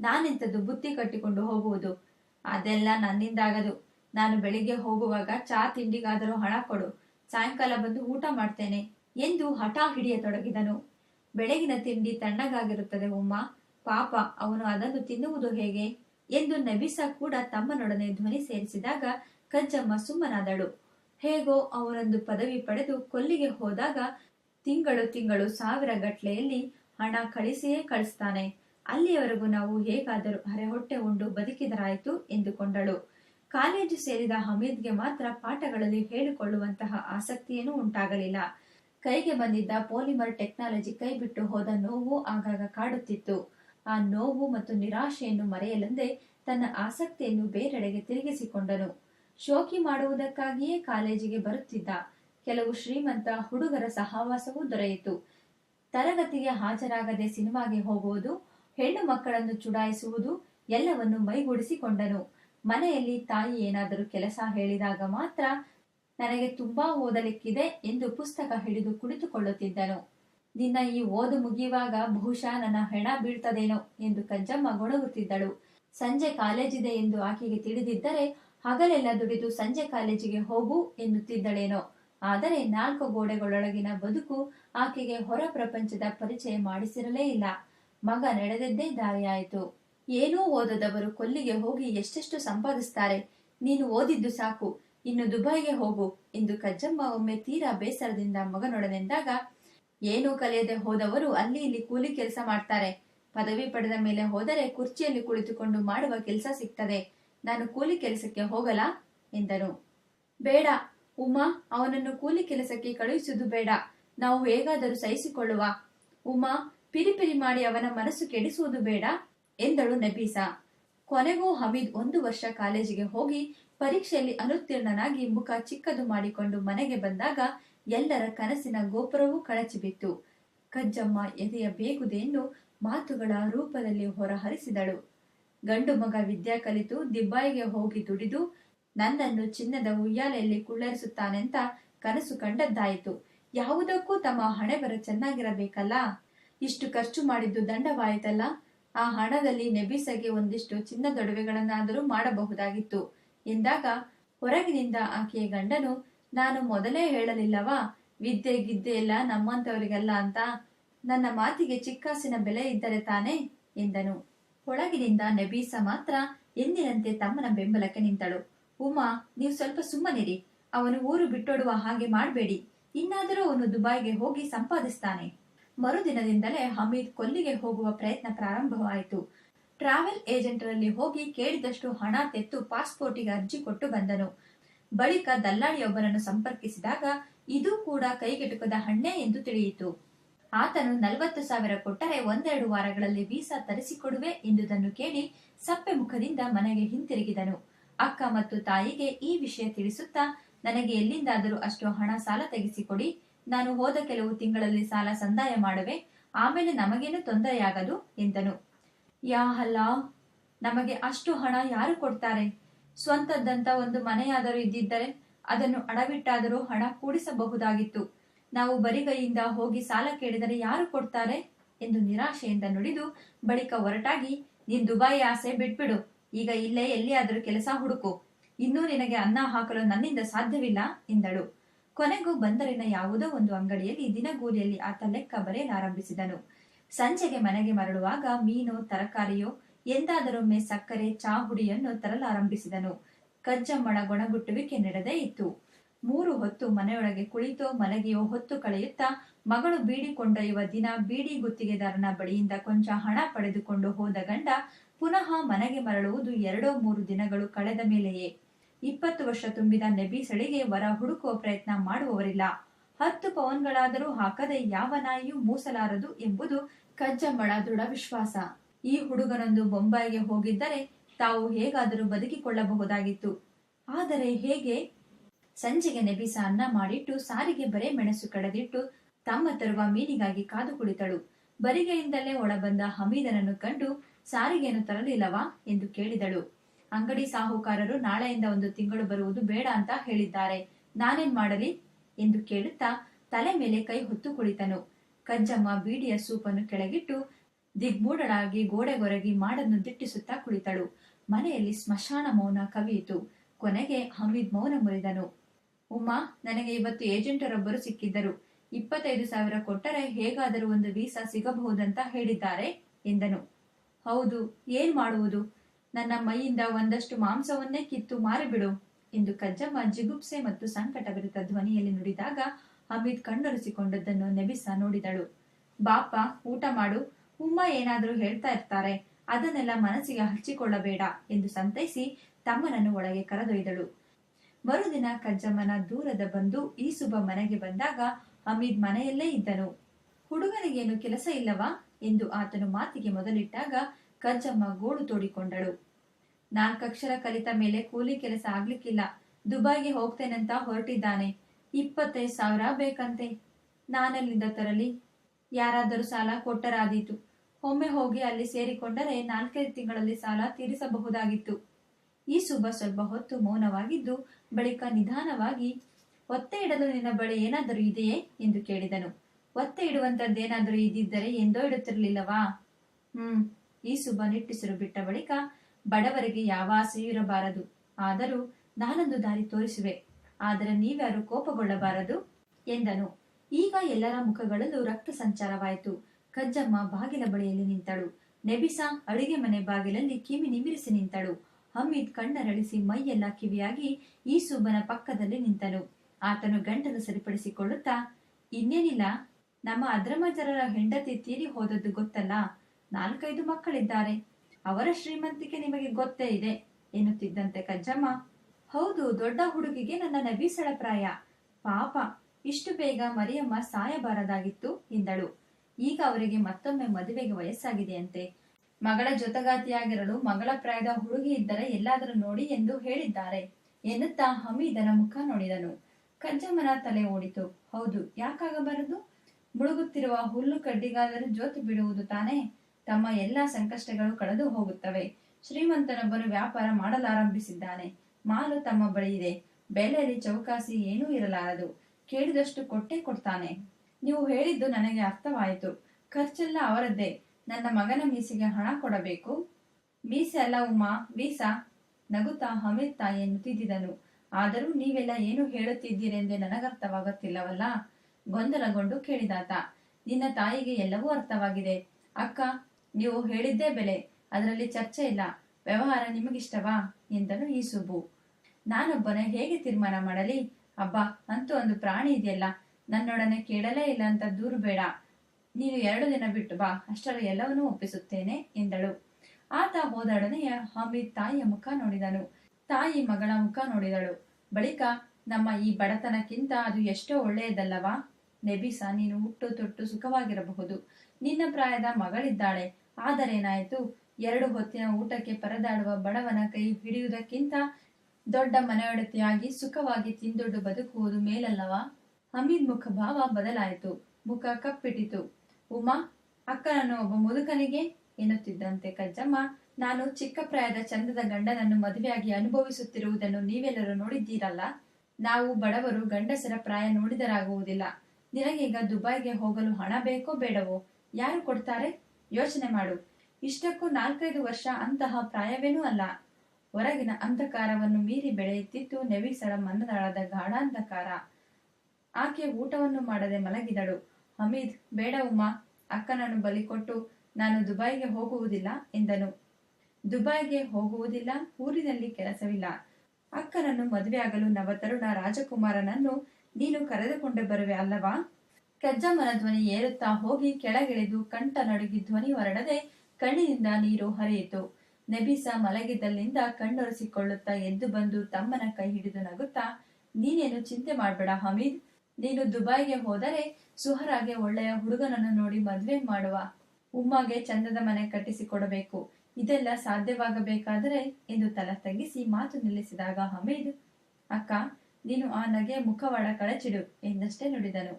ನಾನೆಂಥದ್ದು ಬುತ್ತಿ ಕಟ್ಟಿಕೊಂಡು ಹೋಗುವುದು? ಅದೆಲ್ಲ ನನ್ನಿಂದಾಗದು. ನಾನು ಬೆಳಿಗ್ಗೆ ಹೋಗುವಾಗ ಚಾ ತಿಂಡಿಗಾದರೂ ಹಣ ಕೊಡು, ಸಾಯಂಕಾಲ ಬಂದು ಊಟ ಮಾಡ್ತೇನೆ ಎಂದು ಹಠ ಹಿಡಿಯತೊಡಗಿದನು. ಬೆಳಗಿನ ತಿಂಡಿ ತಣ್ಣಗಾಗಿರುತ್ತದೆ ಉಮ್ಮ, ಪಾಪ ಅವನು ಅದನ್ನು ತಿನ್ನುವುದು ಹೇಗೆ ಎಂದು ನಬಿಸ ಕೂಡ ತಮ್ಮನೊಡನೆ ಧ್ವನಿ ಸೇರಿಸಿದಾಗ ಕಜ್ಜಮ್ಮ ಸುಮ್ಮನಾದಳು. ಹೇಗೋ ಅವನೊಂದು ಪದವಿ ಪಡೆದು ಕೊಲ್ಲಿಗೆ ಹೋದಾಗ ತಿಂಗಳು ತಿಂಗಳು ಸಾವಿರ ಗಟ್ಲೆಯಲ್ಲಿ ಹಣ ಕಳಿಸಿಯೇ ಕಳಿಸ್ತಾನೆ. ಅಲ್ಲಿಯವರೆಗೂ ನಾವು ಹೇಗಾದರೂ ಹೊಟ್ಟೆ ಉಂಡು ಬದುಕಿದರಾಯಿತು ಎಂದುಕೊಂಡಳು. ಕಾಲೇಜು ಸೇರಿದ ಹಮೀದ್ಗೆ ಮಾತ್ರ ಪಾಠಗಳಲ್ಲಿ ಹೇಳಿಕೊಳ್ಳುವಂತಹ ಆಸಕ್ತಿಯೇನೂ ಉಂಟಾಗಲಿಲ್ಲ. ಕೈಗೆ ಬಂದಿದ್ದ ಪೋಲಿಮರ್ ಟೆಕ್ನಾಲಜಿ ಕೈ ಬಿಟ್ಟು ಹೋದ ನೋವು ಆಗಾಗ ಕಾಡುತ್ತಿತ್ತು. ಆ ನೋವು ಮತ್ತು ನಿರಾಶೆಯನ್ನು ಮರೆಯಲೆಂದೇ ತನ್ನ ಆಸಕ್ತಿಯನ್ನು ಬೇರೆಡೆಗೆ ತಿರುಗಿಸಿಕೊಂಡನು. ಶೋಕಿ ಮಾಡುವುದಕ್ಕಾಗಿಯೇ ಕಾಲೇಜಿಗೆ ಬರುತ್ತಿದ್ದ ಕೆಲವು ಶ್ರೀಮಂತ ಹುಡುಗರ ಸಹವಾಸವೂ ದೊರೆಯಿತು. ತರಗತಿಗೆ ಹಾಜರಾಗದೆ ಸಿನಿಮಾಗೆ ಹೋಗುವುದು, ಹೆಣ್ಣು ಮಕ್ಕಳನ್ನು ಚುಡಾಯಿಸುವುದು ಎಲ್ಲವನ್ನು ಮೈಗೂಡಿಸಿಕೊಂಡನು. ಮನೆಯಲ್ಲಿ ತಾಯಿ ಏನಾದರೂ ಕೆಲಸ ಹೇಳಿದಾಗ ಮಾತ್ರ ನನಗೆ ತುಂಬಾ ಓದಲಿಕ್ಕಿದೆ ಎಂದು ಪುಸ್ತಕ ಹಿಡಿದು ಕುಳಿತುಕೊಳ್ಳುತ್ತಿದ್ದನು. ನಿನ್ನ ಈ ಓದು ಮುಗಿಯುವಾಗ ಬಹುಶಃ ನನ್ನ ಹೆಣ ಬೀಳ್ತದೇನೋ ಎಂದು ಕಜ್ಜಮ್ಮ ಗೊಣಗುತ್ತಿದ್ದಳು. ಸಂಜೆ ಕಾಲೇಜಿದೆ ಎಂದು ಆಕೆಗೆ ತಿಳಿದಿದ್ದರೆ ಹಗಲೆಲ್ಲ ದುಡಿದು ಸಂಜೆ ಕಾಲೇಜಿಗೆ ಹೋಗು ಎನ್ನುತ್ತಿದ್ದಳೇನೋ. ಆದರೆ ನಾಲ್ಕು ಗೋಡೆಗಳೊಳಗಿನ ಬದುಕು ಆಕೆಗೆ ಹೊರ ಪ್ರಪಂಚದ ಪರಿಚಯ ಮಾಡಿಸಿರಲೇ ಇಲ್ಲ. ಮಗ ನಡೆದದ್ದೇ ದಾರಿಯಾಯಿತು. ಏನೂ ಓದದವರು ಕೊಲ್ಲಿಗೆ ಹೋಗಿ ಎಷ್ಟೆಷ್ಟು ಸಂಪಾದಿಸ್ತಾರೆ? ನೀನು ಓದಿದ್ದು ಸಾಕು. ಇನ್ನು ದುಬೈಗೆ ಹೋಗು ಎಂದು ಕಜ್ಜಮ್ಮ ಒಮ್ಮೆ ತೀರಾ ಬೇಸರದಿಂದ ಮಗನೊಡನೆಂದಾಗ, ಏನೂ ಕಲಿಯದೆ ಹೋದವರು ಅಲ್ಲಿ ಇಲ್ಲಿ ಕೂಲಿ ಕೆಲಸ ಮಾಡ್ತಾರೆ. ಪದವಿ ಪಡೆದ ಮೇಲೆ ಹೋದರೆ ಕುರ್ಚಿಯಲ್ಲಿ ಕುಳಿತುಕೊಂಡು ಮಾಡುವ ಕೆಲಸ ಸಿಗ್ತದೆ. ನಾನು ಕೂಲಿ ಕೆಲಸಕ್ಕೆ ಹೋಗಲ್ಲ ಎಂದನು. ಬೇಡ, ಉಮಾ, ಅವನನ್ನು ಕೂಲಿ ಕೆಲಸಕ್ಕೆ ಕಳುಹಿಸುವುದು ಬೇಡ. ನಾವು ಹೇಗಾದರೂ ಸಹಿಸಿಕೊಳ್ಳುವ. ಉಮಾ, ಪಿರಿಪಿರಿ ಮಾಡಿ ಅವನ ಮನಸ್ಸು ಕೆಡಿಸುವುದು ಬೇಡ. ಎಂದಳು ನಬೀಸಾ. ಕೊನೆಗೂ ಹಮೀದ್ ಒಂದು ವರ್ಷ ಕಾಲೇಜಿಗೆ ಹೋಗಿ ಪರೀಕ್ಷೆಯಲ್ಲಿ ಅನುತ್ತೀರ್ಣನಾಗಿ ಮುಖ ಚಿಕ್ಕದು ಮಾಡಿಕೊಂಡು ಮನೆಗೆ ಬಂದಾಗ ಎಲ್ಲರ ಕನಸಿನ ಗೋಪುರವೂ ಕಳಚಿಬಿತ್ತು. ಕಜ್ಜಮ್ಮ ಎದೆಯ ಬೇಗುದೆಯನ್ನು ಮಾತುಗಳ ರೂಪದಲ್ಲಿ ಹೊರಹರಿಸಿದಳು. ಗಂಡು ಮಗ ವಿದ್ಯಾ ಕಲಿತು ದಿಬ್ಬಾಯಿಗೆ ಹೋಗಿ ದುಡಿದು ನನ್ನನ್ನು ಚಿನ್ನದ ಉಯ್ಯಾಲೆಯಲ್ಲಿ ಕುಳ್ಳರಿಸುತ್ತಾನೆಂತ ಕನಸು ಕಂಡದ್ದಾಯಿತು. ಯಾವುದಕ್ಕೂ ತಮ್ಮ ಹಣೆಬರ ಚೆನ್ನಾಗಿರಬೇಕಲ್ಲ? ಇಷ್ಟು ಖರ್ಚು ಮಾಡಿದ್ದು ದಂಡವಾಯಿತಲ್ಲ? ಆ ಹಣದಲ್ಲಿ ನೆಬಿಸಗೆ ಒಂದಿಷ್ಟು ಚಿನ್ನದೊಡವೆಗಳನ್ನಾದರೂ ಮಾಡಬಹುದಾಗಿತ್ತು. ಎಂದಾಗ ಹೊರಗಿನಿಂದ ಆಕೆಯ ಗಂಡನು, ನಾನು ಮೊದಲೇ ಹೇಳಲಿಲ್ಲವಾ? ವಿದ್ಯೆ ಗಿದ್ದೆ ಎಲ್ಲ ನಮ್ಮಂತವರಿಗಲ್ಲ ಅಂತ? ನನ್ನ ಮಾತಿಗೆ ಚಿಕ್ಕಾಸಿನ ಬೆಲೆ ಇದ್ದರೆ ತಾನೇ? ಎಂದನು. ಒಳಗಿನಿಂದ ನಬೀಸ ಮಾತ್ರ ಎಂದಿನಂತೆ ತಮ್ಮನ ಬೆಂಬಲಕ್ಕೆ ನಿಂತಳು. ಉಮಾ, ನೀವು ಸ್ವಲ್ಪ ಸುಮ್ಮನಿರಿ. ಅವನು ಊರು ಬಿಟ್ಟೊಡುವ ಹಾಗೆ ಮಾಡಬೇಡಿ. ಇನ್ನಾದರೂ ಅವನು ದುಬಾಯ್ಗೆ ಹೋಗಿ ಸಂಪಾದಿಸ್ತಾನೆ. ಮರುದಿನದಿಂದಲೇ ಹಮೀದ್ ಕೊಲ್ಲಿಗೆ ಹೋಗುವ ಪ್ರಯತ್ನ ಪ್ರಾರಂಭವಾಯಿತು. ಟ್ರಾವೆಲ್ ಏಜೆಂಟರಲ್ಲಿ ಹೋಗಿ ಕೇಳಿದಷ್ಟು ಹಣ ತೆತ್ತು ಪಾಸ್ಪೋರ್ಟಿಗೆ ಅರ್ಜಿ ಕೊಟ್ಟು ಬಂದನು. ಬಳಿಕ ದಲ್ಲಾಳಿಯೊಬ್ಬರನ್ನು ಸಂಪರ್ಕಿಸಿದಾಗ, ಇದು ಕೂಡ ಕೈಗೆಟುಕದ ಹಣ್ಣೆ ಎಂದು ತಿಳಿಯಿತು. ಆತನು ನಲವತ್ತು ಸಾವಿರ ಕೊಟ್ಟರೆ ಒಂದೆರಡು ವಾರಗಳಲ್ಲಿ ವೀಸಾ ತರಿಸಿಕೊಡುವೆ ಎಂದುದನ್ನು ಕೇಳಿ ಸಪ್ಪೆ ಮುಖದಿಂದ ಮನೆಗೆ ಹಿಂತಿರುಗಿದನು. ಅಕ್ಕ ಮತ್ತು ತಾಯಿಗೆ ಈ ವಿಷಯ ತಿಳಿಸುತ್ತಾ, ನನಗೆ ಎಲ್ಲಿಂದಾದರೂ ಅಷ್ಟು ಹಣ ಸಾಲ ತೆಗೆಸಿಕೊಡಿ. ನಾನು ಹೋದ ಕೆಲವು ತಿಂಗಳಲ್ಲಿ ಸಾಲ ಸಂದಾಯ ಮಾಡುವೆ, ಆಮೇಲೆ ನಮಗೇನು ತೊಂದರೆಯಾಗದು ಎಂದನು. ಯಾ ಹಲ್ಲ ನಮಗೆ ಅಷ್ಟು ಹಣ ಯಾರು ಕೊಡ್ತಾರೆ? ಸ್ವಂತದ್ದಂತ ಒಂದು ಮನೆಯಾದರೂ ಇದ್ದಿದ್ದರೆ ಅದನ್ನು ಅಡವಿಟ್ಟಾದರೂ ಹಣ ಕೂಡಿಸಬಹುದಾಗಿತ್ತು. ನಾವು ಬರಿಗೈಯಿಂದ ಹೋಗಿ ಸಾಲ ಕೇಳಿದರೆ ಯಾರು ಕೊಡ್ತಾರೆ? ಎಂದು ನಿರಾಶೆಯಿಂದ ನುಡಿದು ಬಳಿಕ ಹೊರಟಾಗಿ, ನೀನ್ ದುಬಾಯಿ ಆಸೆ ಬಿಟ್ಬಿಡು, ಈಗ ಇಲ್ಲೇ ಎಲ್ಲಿಯಾದರೂ ಕೆಲಸ ಹುಡುಕು. ಇನ್ನೂ ನಿನಗೆ ಅನ್ನ ಹಾಕಲು ನನ್ನಿಂದ ಸಾಧ್ಯವಿಲ್ಲ ಎಂದಳು. ಕೊನೆಗೂ ಬಂದರಿನ ಯಾವುದೋ ಒಂದು ಅಂಗಡಿಯಲ್ಲಿ ದಿನಗೂಲಿಯಲ್ಲಿ ಆತ ಲೆಕ್ಕ ಬರೆಯಲಾರಂಭಿಸಿದನು ಸಂಜೆಗೆ ಮನೆಗೆ ಮರಳುವಾಗ ಮೀನು, ತರಕಾರಿಯೋ, ಎಂದಾದರೊಮ್ಮೆ ಸಕ್ಕರೆ ಚಾ ಹುಡಿಯನ್ನು ತರಲಾರಂಭಿಸಿದನು. ಕಜ್ಜಮ್ಮಳ ಗೊಣಗುಟ್ಟುವಿಕೆ ನಡೆದೇ ಇತ್ತು. ಮೂರು ಹೊತ್ತು ಮನೆಯೊಳಗೆ ಕುಳಿತೋ ಮಲಗಿಯೋ ಹೊತ್ತು ಕಳೆಯುತ್ತಾ ಮಗಳು ಬೀಡಿ ಕೊಂಡೊಯ್ಯುವ ದಿನ ಬೀಡಿ ಗುತ್ತಿಗೆದಾರನ ಬಳಿಯಿಂದ ಕೊಂಚ ಹಣ ಪಡೆದುಕೊಂಡು ಹೋದ ಗಂಡ ಪುನಃ ಮನೆಗೆ ಮರಳುವುದು ಎರಡೋ ಮೂರು ದಿನಗಳು ಕಳೆದ ಮೇಲೆಯೇ. ಇಪ್ಪತ್ತು ವರ್ಷ ತುಂಬಿದ ನೆಬೀಸಳಿಗೆ ವರ ಹುಡುಕುವ ಪ್ರಯತ್ನ ಮಾಡುವವರಿಲ್ಲ. ಹತ್ತು ಪವನ್ಗಳಾದರೂ ಹಾಕದೆ ಯಾವ ನಾಯಿಯೂ ಮೂಸಲಾರದು ಎಂಬುದು ಕಜ್ಜಮ್ಮಳ ದೃಢ ವಿಶ್ವಾಸ. ಈ ಹುಡುಗನೊಂದು ಬೊಂಬಾಯಿಗೆ ಹೋಗಿದ್ದರೆ ತಾವು ಹೇಗಾದರೂ ಬದುಕಿಕೊಳ್ಳಬಹುದಾಗಿತ್ತು. ಆದರೆ ಹೇಗೆ? ಸಂಜೆಗೆ ನೆಬೀಸ ಅನ್ನ ಮಾಡಿಟ್ಟು ಸಾರಿಗೆ ಬರೇ ಮೆಣಸು ಕಡದಿಟ್ಟು ತಮ್ಮ ತರುವ ಮೀನಿಗಾಗಿ ಕಾದು ಕುಳಿತಳು. ಬರಿಗೆಯಿಂದಲೇ ಒಳಬಂದ ಹಮೀದನನ್ನು ಕಂಡು, ಸಾರಿಗೆಯನ್ನು ತರಲಿಲ್ಲವಾ? ಎಂದು ಕೇಳಿದಳು. ಅಂಗಡಿ ಸಾಹುಕಾರರು ನಾಳೆಯಿಂದ ಒಂದು ತಿಂಗಳು ಬರುವುದು ಬೇಡ ಅಂತ ಹೇಳಿದ್ದಾರೆ. ನಾನೇನ್ ಮಾಡಲಿ? ಎಂದು ಕೇಳುತ್ತಾ ತಲೆ ಮೇಲೆ ಕೈ ಹೊತ್ತು ಕುಳಿತನು. ಕಜ್ಜಮ್ಮ ಬೀಡಿಯ ಸೂಪನ್ನು ಕೆಳಗಿಟ್ಟು ದಿಗ್ಮೂಡಳಾಗಿ ಗೋಡೆಗೊರಗಿ ಮಾಡನ್ನು ದಿಟ್ಟಿಸುತ್ತಾ ಕುಳಿತಳು. ಮನೆಯಲ್ಲಿ ಸ್ಮಶಾನ ಮೌನ ಕವಿಯಿತು. ಕೊನೆಗೆ ಹಮೀದ್ ಮೌನ ಮುರಿದನು. ಉಮಾ, ನನಗೆ ಇವತ್ತು ಏಜೆಂಟರೊಬ್ಬರು ಸಿಕ್ಕಿದ್ದರು. ಇಪ್ಪತ್ತೈದು ಸಾವಿರ ಕೊಟ್ಟರೆ ಹೇಗಾದರೂ ಒಂದು ವೀಸಾ ಸಿಗಬಹುದಂತ ಹೇಳಿದ್ದಾರೆ, ಎಂದನು. ಹೌದು, ಏನ್ ಮಾಡುವುದು? ನನ್ನ ಮೈಯಿಂದ ಒಂದಷ್ಟು ಮಾಂಸವನ್ನೇ ಕಿತ್ತು ಮಾರಿಬಿಡು ಎಂದು ಕಜ್ಜಮ್ಮ ಜಿಗುಪ್ಸೆ ಮತ್ತು ಸಂಕಟಭರಿತ ಧ್ವನಿಯಲ್ಲಿ ನುಡಿದಾಗ ಅಮಿತ್ ಕಣ್ಣೊರೆಸಿಕೊಂಡದ್ದನ್ನು ನೆಬಿಸ ನೋಡಿದಳು. ಬಾಪ, ಊಟ ಮಾಡು. ಉಮ್ಮ ಏನಾದರೂ ಹೇಳ್ತಾ ಇರ್ತಾರೆ. ಅದನ್ನೆಲ್ಲ ಮನಸ್ಸಿಗೆ ಹಚ್ಚಿಕೊಳ್ಳಬೇಡ ಎಂದು ಸಂತೈಸಿ ತಮ್ಮನನ್ನು ಒಳಗೆ ಕರೆದೊಯ್ದಳು. ಮರುದಿನ ಕಜ್ಜಮ್ಮನ ದೂರದ ಬಂದು ಈ ಈಸುಬ ಮನೆಗೆ ಬಂದಾಗ ಅಮಿದ್ ಮನೆಯಲ್ಲೇ ಇದ್ದನು. ಹುಡುಗನಿಗೇನು ಕೆಲಸ ಇಲ್ಲವಾ? ಎಂದು ಆತನು ಮಾತಿಗೆ ಮೊದಲಿಟ್ಟಾಗ ಕಜ್ಜಮ್ಮ ಗೋಡು ತೋಡಿಕೊಂಡಳು. ನಾಲ್ಕಕ್ಷರ ಕಲಿತ ಮೇಲೆ ಕೂಲಿ ಕೆಲಸ ಆಗ್ಲಿಕ್ಕಿಲ್ಲ. ದುಬೈಗೆ ಹೋಗ್ತೇನಂತ ಹೊರಟಿದ್ದಾನೆ. ಇಪ್ಪತ್ತೈದು ಸಾವಿರ ಬೇಕಂತೆ. ನಾನೆಲ್ಲಿಂದ ತರಲಿ. ಯಾರಾದರೂ ಸಾಲ ಕೊಟ್ಟರಾದೀತು. ಒಮ್ಮೆ ಹೋಗಿ ಅಲ್ಲಿ ಸೇರಿಕೊಂಡರೆ ನಾಲ್ಕೈದು ತಿಂಗಳಲ್ಲಿ ಸಾಲ ತೀರಿಸಬಹುದಾಗಿತ್ತು. ಈ ಸುಬ್ಬ ಸ್ವಲ್ಪ ಹೊತ್ತು ಮೌನವಾಗಿದ್ದು, ಬಳಿಕ ನಿಧಾನವಾಗಿ, ಒತ್ತೆ ಇಡಲು ನಿನ್ನ ಬಳಿ ಏನಾದರೂ ಇದೆಯೇ? ಎಂದು ಕೇಳಿದನು. ಒತ್ತೆ ಇಡುವಂತದ್ದೇನಾದರೂ ಇದ್ದಿದ್ದರೆ ಎಂದೋ ಇಡುತ್ತಿರಲಿಲ್ಲವಾ? ಹ್ಮ್. ಈ ಸುಬ್ಬ ನಿಟ್ಟಿಸಿರು ಬಿಟ್ಟ ಬಳಿಕ ಬಡವರಿಗೆ ಯಾವ ಆಸೆಯೂ ಇರಬಾರದು. ಆದರೂ ನಾನೊಂದು ದಾರಿ ತೋರಿಸುವೆ. ಆದರೆ ನೀವ್ಯಾರು ಕೋಪಗೊಳ್ಳಬಾರದು ಎಂದನು. ಈಗ ಎಲ್ಲರ ಮುಖಗಳಲ್ಲೂ ರಕ್ತ ಸಂಚಾರವಾಯಿತು. ಕಜ್ಜಮ್ಮ ಬಾಗಿಲ ಬಳಿಯಲ್ಲಿ ನಿಂತಳು. ನೆಬಿಸಾ ಅಡಿಗೆ ಮನೆ ಬಾಗಿಲಲ್ಲಿ ಕಿವಿ ನಿಮಿರಿಸಿ ನಿಂತಳು. ಹಮೀದ್ ಕಣ್ಣರಳಿಸಿ ಮೈಯೆಲ್ಲ ಕಿವಿಯಾಗಿ ಈಸೂಬನ ಪಕ್ಕದಲ್ಲಿ ನಿಂತನು. ಆತನು ಗಂಟಲು ಸರಿಪಡಿಸಿಕೊಳ್ಳುತ್ತಾ, ಇನ್ನೇನಿಲ್ಲ. ನಮ್ಮ ಅದ್ರಮಜರರ ಹೆಂಡತಿ ತೀರಿ ಹೋದದ್ದು ಗೊತ್ತಲ್ಲ. ನಾಲ್ಕೈದು ಮಕ್ಕಳಿದ್ದಾರೆ. ಅವರ ಶ್ರೀಮಂತಿಕೆ ನಿಮಗೆ ಗೊತ್ತೇ ಇದೆ. ಎನ್ನುತ್ತಿದ್ದಂತೆ ಕಜ್ಜಮ್ಮ, ಹೌದು, ದೊಡ್ಡ ಹುಡುಗಿಗೆ ನನ್ನ ನಬೀಸಳ ಪ್ರಾಯ. ಪಾಪ, ಇಷ್ಟು ಬೇಗ ಮರಿಯಮ್ಮ ಸಾಯಬಾರದಾಗಿತ್ತು ಎಂದಳು. ಈಗ ಅವರಿಗೆ ಮತ್ತೊಮ್ಮೆ ಮದುವೆಗೆ ವಯಸ್ಸಾಗಿದೆಯಂತೆ. ಮಗಳ ಜೊತೆಗಾತಿಯಾಗಿರಲು ಮಗಳ ಪ್ರಾಯದ ಹುಡುಗಿ ಇದ್ದರೆ ಎಲ್ಲಾದರೂ ನೋಡಿ ಎಂದು ಹೇಳಿದ್ದಾರೆ ಎನ್ನುತ್ತಾ ಹಮೀದನ ಮುಖ ನೋಡಿದನು. ಕಜ್ಜಮ್ಮನ ತಲೆ ಓಡಿತು. ಹೌದು, ಯಾಕಾಗಬಾರದು? ಮುಳುಗುತ್ತಿರುವ ಹುಲ್ಲು ಕಡ್ಡಿಗಾದರೂ ಜ್ಯೋತಿ ಬಿಡುವುದು ತಾನೇ? ತಮ್ಮ ಎಲ್ಲಾ ಸಂಕಷ್ಟಗಳು ಕಳೆದು ಹೋಗುತ್ತವೆ. ಶ್ರೀಮಂತನೊಬ್ಬರು ವ್ಯಾಪಾರ ಮಾಡಲಾರಂಭಿಸಿದ್ದಾನೆ. ಮಾಲು ತಮ್ಮ ಬಳಿ ಇದೆ. ಬೆಲೆಯಲ್ಲಿ ಚೌಕಾಸಿ ಏನೂ ಇರಲಾರದು. ಕೇಳಿದಷ್ಟು ಕೊಟ್ಟೆ ಕೊಡ್ತಾನೆ. ನೀವು ಹೇಳಿದ್ದು ನನಗೆ ಅರ್ಥವಾಯಿತು. ಖರ್ಚೆಲ್ಲ ಅವರದ್ದೇ. ನನ್ನ ಮಗನ ಮೀಸೆಗೆ ಹಣ ಕೊಡಬೇಕು? ಮೀಸೆ ಅಲ್ಲ ಉಮ್ಮಾ ಮೀಸಾ. ನಗುತ್ತಾ ಹಮೀದ್ ತಾಯಿಯನ್ನು ತಿದ್ದಿದನು. ಆದರೂ ನೀವೆಲ್ಲ ಏನು ಹೇಳುತ್ತಿದ್ದೀರೆಂದೇ ನನಗರ್ಥವಾಗುತ್ತಿಲ್ಲವಲ್ಲ? ಗೊಂದಲಗೊಂಡು ಕೇಳಿದಾತ. ನಿನ್ನ ತಾಯಿಗೆ ಎಲ್ಲವೂ ಅರ್ಥವಾಗಿದೆ. ಅಕ್ಕ ನೀವು ಹೇಳಿದ್ದೇ ಬೆಲೆ. ಅದರಲ್ಲಿ ಚರ್ಚೆ ಇಲ್ಲ. ವ್ಯವಹಾರ ನಿಮಗಿಷ್ಟವಾ? ಎಂದನು ಈ ಸುಬ್ಬು ನಾನೊಬ್ಬನೇ ಹೇಗೆ ತೀರ್ಮಾನ ಮಾಡಲಿ? ಅಬ್ಬಾ, ಅಂತೂ ಒಂದು ಪ್ರಾಣಿ ಇದೆಯಲ್ಲ. ನನ್ನೊಡನೆ ಕೇಳಲೇ ಇಲ್ಲ ಅಂತ ದೂರು ಬೇಡ. ನೀನು ಎರಡು ದಿನ ಬಿಟ್ಟು ಬಾ. ಅಷ್ಟರಲ್ಲಿ ಎಲ್ಲವನ್ನೂ ಒಪ್ಪಿಸುತ್ತೇನೆ, ಎಂದಳು. ಆತ ಹೋದೊಡನೆಯ ಹಮೀದ್ ತಾಯಿಯ ಮುಖ ನೋಡಿದನು. ತಾಯಿ ಮಗಳ ಮುಖ ನೋಡಿದಳು. ಬಳಿಕ, ನಮ್ಮ ಈ ಬಡತನಕ್ಕಿಂತ ಅದು ಎಷ್ಟೋ ಒಳ್ಳೆಯದಲ್ಲವಾ? ನೆಬಿಸ, ನೀನು ಹುಟ್ಟು ತೊಟ್ಟು ಸುಖವಾಗಿರಬಹುದು. ನಿನ್ನ ಪ್ರಾಯದ ಮಗಳಿದ್ದಾಳೆ. ಆದರೇನಾಯಿತು? ಎರಡು ಹೊತ್ತಿನ ಊಟಕ್ಕೆ ಪರದಾಡುವ ಬಡವನ ಕೈ ಹಿಡಿಯುವುದಕ್ಕಿಂತ ದೊಡ್ಡ ಮನೆಯೊಡತಿಯಾಗಿ ಸುಖವಾಗಿ ತಿಂದೊಡ್ಡು ಬದುಕುವುದು ಮೇಲಲ್ಲವಾ? ಹಮೀದ್ ಮುಖ ಭಾವ ಬದಲಾಯಿತು. ಮುಖ ಕಪ್ಪಿಟ್ಟಿತು. ಉಮಾ, ಅಕ್ಕನನ್ನು ಒಬ್ಬ ಮುದುಕನಿಗೆ ಎನ್ನುತ್ತಿದ್ದಂತೆ ಕಜ್ಜಮ್ಮ, ನಾನು ಚಿಕ್ಕ ಪ್ರಾಯದ ಚಂದದ ಗಂಡನನ್ನು ಮದುವೆಯಾಗಿ ಅನುಭವಿಸುತ್ತಿರುವುದನ್ನು ನೀವೆಲ್ಲರೂ ನೋಡಿದ್ದೀರಲ್ಲ? ನಾವು ಬಡವರು ಗಂಡಸರ ಪ್ರಾಯ ನೋಡಿದರಾಗುವುದಿಲ್ಲ. ನಿನಗೀಗ ದುಬೈಗೆ ಹೋಗಲು ಹಣ ಬೇಕೋ ಬೇಡವೋ? ಯಾರು ಕೊಡ್ತಾರೆ? ಯೋಚನೆ ಮಾಡು. ಇಷ್ಟಕ್ಕೂ ನಾಲ್ಕೈದು ವರ್ಷ ಅಂತಹ ಪ್ರಾಯವೇನೂ ಅಲ್ಲ. ಹೊರಗಿನ ಅಂಧಕಾರವನ್ನು ಮೀರಿ ಬೆಳೆಯುತ್ತಿತ್ತು ನೆವಿಸಳ ಮನದಾಳದ ಗಾಢಾಂಧಕಾರ. ಆಕೆ ಊಟವನ್ನು ಮಾಡದೆ ಮಲಗಿದಳು. ಹಮೀದ್, ಬೇಡ ಉಮ್ಮ ಅಕ್ಕನನ್ನು ಬಲಿ ಕೊಟ್ಟು ನಾನು ದುಬೈಗೆ ಹೋಗುವುದಿಲ್ಲ ಎಂದನು. ದುಬೈಗೆ ಹೋಗುವುದಿಲ್ಲ, ಊರಿನಲ್ಲಿ ಕೆಲಸವಿಲ್ಲ. ಅಕ್ಕನನ್ನು ಮದುವೆಯಾಗಲು ನವತರುಣ ರಾಜಕುಮಾರನನ್ನು ನೀನು ಕರೆದುಕೊಂಡು ಬರುವೆ ಅಲ್ಲವಾ? ಕಜ್ಜಮ್ಮನ ಧ್ವನಿ ಏರುತ್ತಾ ಹೋಗಿ ಕೆಳಗಿಳಿದು ಕಂಠ ನಡುಗಿ ಧ್ವನಿ ಹೊರಡದೆ ಕಣ್ಣಿನಿಂದ ನೀರು ಹರಿಯಿತು. ನೆಬಿಸ ಮಲಗಿದ್ದಲ್ಲಿಂದ ಕಣ್ಣೊರೆಸಿಕೊಳ್ಳುತ್ತಾ ಎದ್ದು ಬಂದು ತಮ್ಮನ ಕೈ ಹಿಡಿದು ನಗುತ್ತಾ, ನೀನೇನು ಚಿಂತೆ ಮಾಡಬೇಡ ಹಮೀದ್, ನೀನು ದುಬೈಗೆ ಹೋದರೆ ಸುಹರಾಗೆ ಒಳ್ಳೆಯ ಹುಡುಗನನ್ನು ನೋಡಿ ಮದುವೆ ಮಾಡುವ. ಉಮ್ಮಗೆ ಚಂದದ ಮನೆ ಕಟ್ಟಿಸಿಕೊಡಬೇಕು. ಇದೆಲ್ಲ ಸಾಧ್ಯವಾಗಬೇಕಾದರೆ ಎಂದು ತಲೆ ತಗ್ಗಿಸಿ ಮಾತು ನಿಲ್ಲಿಸಿದಾಗ ಹಮೀದ್, ಅಕ್ಕ, ನೀನು ಆ ನಗೆ ಮುಖವಾಡ ಕಳಚಿಡು ಎಂದಷ್ಟೇ ನುಡಿದನು.